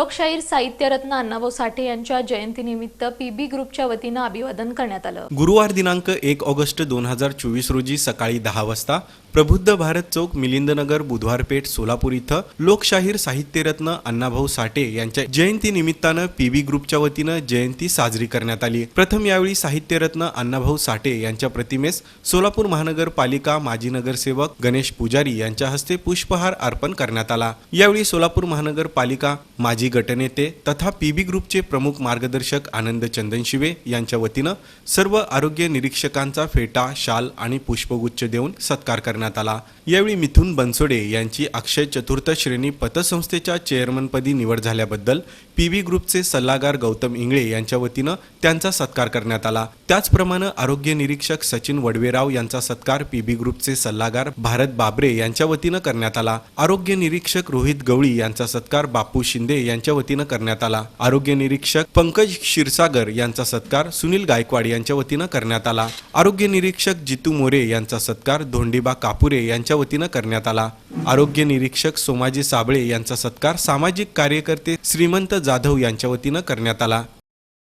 लोकशाहीर साहित्यरत्न अण्णाभाऊ साठे यांच्या जयंतीनिमित्त पीबी ग्रुपच्या वतीनं अभिवादन करण्यात आलं. गुरुवार दिनांक एक ऑगस्ट दोन हजार चोवीस रोजी सकाळी दहा वाजता प्रबुद्ध भारत चौक मिलिंदनगर बुधवार पेठ सोलापूर इथं लोकशाहीर साहित्यरत्न अण्णाभाऊ साठे यांच्या जयंती निमित्तानं पीबी ग्रुपच्या वतीनं जयंती साजरी करण्यात आली. प्रथम यावेळी साहित्यरत्न अण्णाभाऊ साठे यांच्या प्रतिमेस सोलापूर महानगरपालिका माजी नगरसेवक गणेश पुजारी यांच्या हस्ते पुष्पहार अर्पण करण्यात आला. यावेळी सोलापूर महानगरपालिका माजी गटनेते तथा पीबी ग्रुपचे प्रमुख मार्गदर्शक आनंद चंदनशिवे यांच्या वतीनं सर्व आरोग्य निरीक्षकांचा फेटा शाल आणि पुष्पगुच्छ देऊन सत्कार करण्यात आला. यावेळी मिथुन बनसोडे यांची अक्षय चतुर्थ श्रेणी पतसंस्थेच्या चेअरमनपदी निवड झाल्याबद्दल पीबी ग्रुपचे सल्लागार गौतम इंगळे यांच्या वतीनं त्यांचा सत्कार करण्यात आला. त्याचप्रमाणे आरोग्य निरीक्षक सचिन वडवेराव यांचा सत्कार पीबी ग्रुपचे सल्लागार भारत बाबरे यांच्या वतीनं करण्यात आला. आरोग्य निरीक्षक रोहित गवळी यांचा सत्कार बापू शिंदे यांच्या वतीनं करण्यात आला. आरोग्य निरीक्षक पंकज क्षीरसागर यांचा सत्कार सुनील गायकवाड यांच्या वतीनं करण्यात आला. आरोग्य निरीक्षक जितू मोरे यांचा सत्कार धोंडीबा कापुरे यांच्या वतीनं करण्यात आला. आरोग्य निरीक्षक सोमाजी साबळे यांचा सत्कार सामाजिक कार्यकर्ते श्रीमंत जाधव यांच्या वतीनं करण्यात आला.